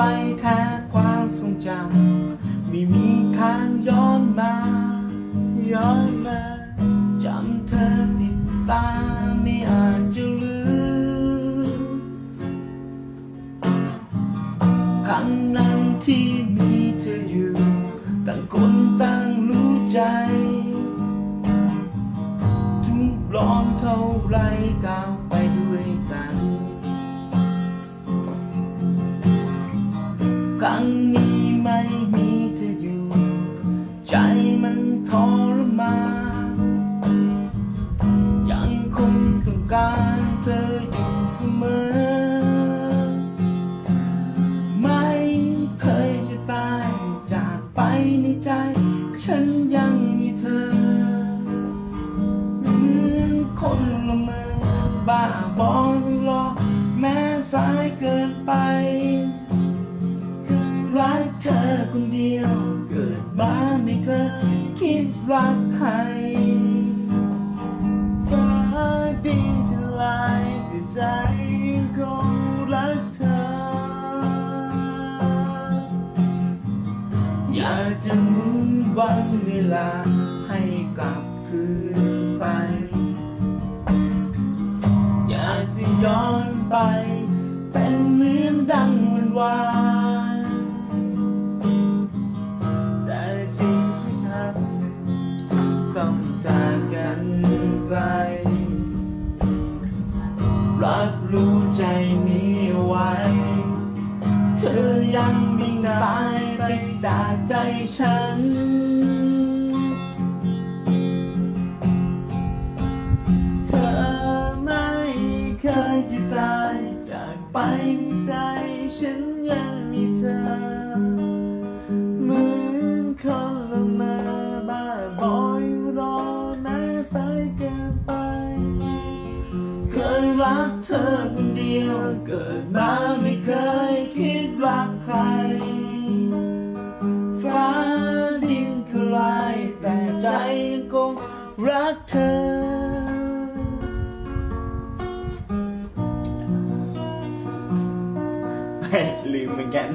ว้แค่ความทรงจำไม่มีทางย้อนมา ย้อนมาจำเธอติดตาไม่อาจจะลืมครั้งนั้นที่มีเธออยู่ต่างคนต่างรู้ใจ ทุกร้อนเท่าไรก้าวไป ครั้งนี้ไม่มีเธออยู่ ใจมันทรมานยังคงต้องการเธออยู่เสมอ ไม่เคยจะตายจากไปในใจ ฉันยังมีเธอเหมือนคนละเมอบ้าบอรอแม้สายเกินไป เธอคนเดียวเกิดมาไม่เคยคิดรักใครฟ้าดินจะลายแต่ใจคงรักเธอ อยากจะหมุนวันเวลาให้กลับคืนไป อยากจะย้อนไป เป็นเหมือนดังวันวาน รับรู้ใจนี้ไว้ เธอยังไม่ตายไปจากใจฉัน เธอไม่เคยจะตายจากไป รักเธอคนเดียว เกิดมาไม่เคยคิดรักใคร ฟ้าดินทลายแต่ใจยังคงรักเธอลืมเหมือนกัน